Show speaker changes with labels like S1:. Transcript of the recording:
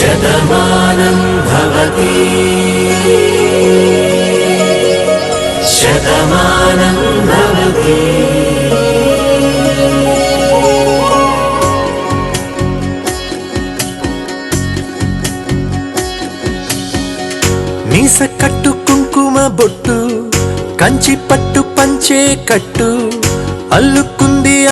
S1: శతమానం భవతి శతమానం భవతి మీస కట్టు కుంకుమ బొట్టు కంచి పట్టు పంచే కట్టు అల్లుకుంది